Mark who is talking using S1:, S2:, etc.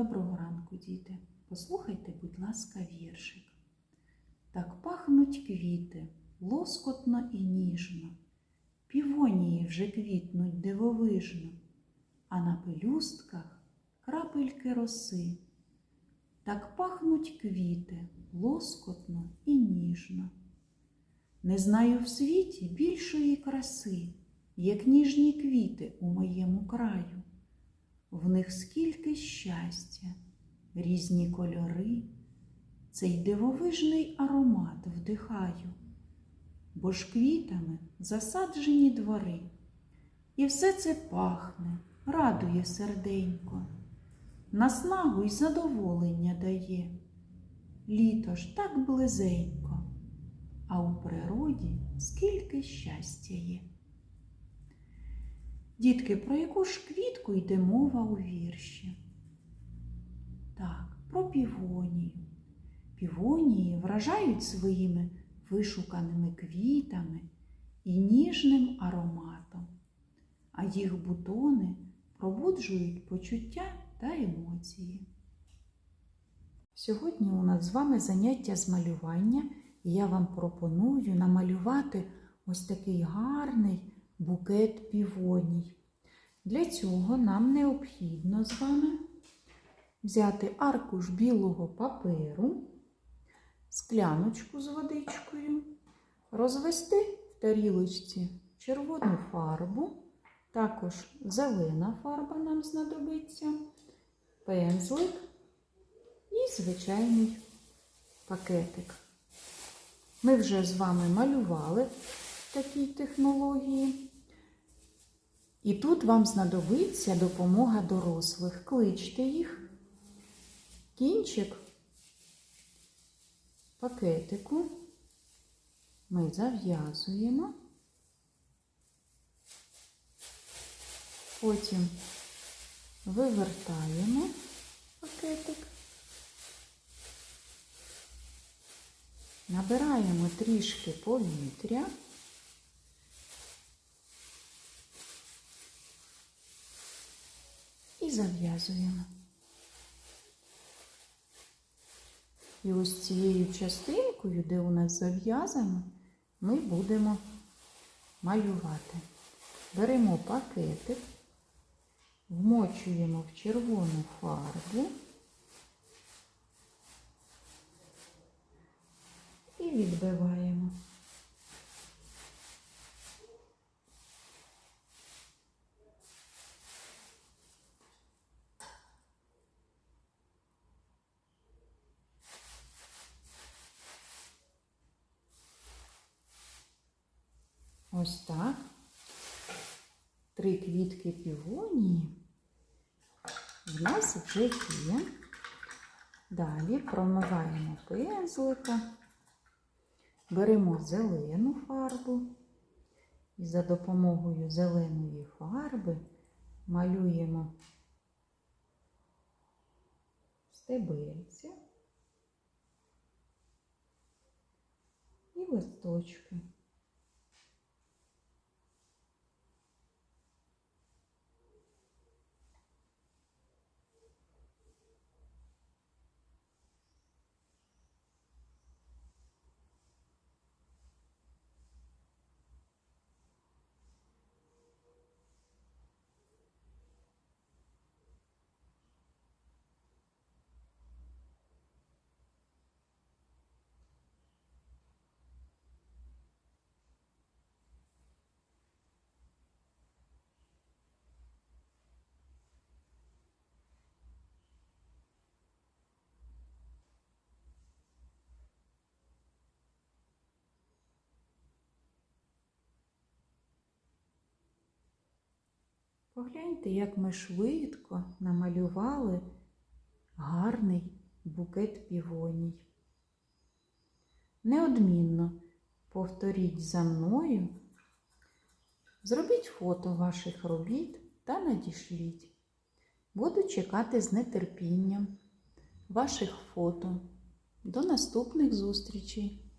S1: Доброго ранку, діти. Послухайте, будь ласка, віршик. Так пахнуть квіти, лоскотно і ніжно, півонії вже квітнуть дивовижно, а на пелюстках крапельки роси. Так пахнуть квіти, лоскотно і ніжно. Не знаю в світі більшої краси, як ніжні квіти у моєму краю. В них скільки щастя, різні кольори, цей дивовижний аромат вдихаю, бо ж квітами засаджені двори, і все це пахне, радує серденько, наснагу й задоволення дає. Літо ж так близенько, а у природі скільки щастя є. Дітки, про яку ж квітку йде мова у вірші? Так, про півонію. Півонії вражають своїми вишуканими квітами і ніжним ароматом, а їх бутони пробуджують почуття та емоції. Сьогодні у нас з вами заняття з малювання, і я вам пропоную намалювати ось такий гарний букет півоній. Для цього нам необхідно з вами взяти аркуш білого паперу, скляночку з водичкою, розвести в тарілочці червону фарбу, також зелена фарба нам знадобиться, пензлик і звичайний пакетик. Ми вже з вами малювали такій технології. І тут вам знадобиться допомога дорослих. Кличте їх, кінчик пакетику ми зав'язуємо, потім вивертаємо пакетик, набираємо трішки повітря. І зав'язуємо. І ось цією частинкою, де у нас зав'язано, ми будемо малювати. Беремо пакетик, вмочуємо в червону фарбу і відбиваємо. Ось так. Три квітки півонії в нас вже є. Далі промиваємо пензлика, беремо зелену фарбу і за допомогою зеленої фарби малюємо стебельця і листочки. Погляньте, як ми швидко намалювали гарний букет півоній. Неодмінно повторіть за мною, зробіть фото ваших робіт та надішліть. Буду чекати з нетерпінням ваших фото. До наступних зустрічей!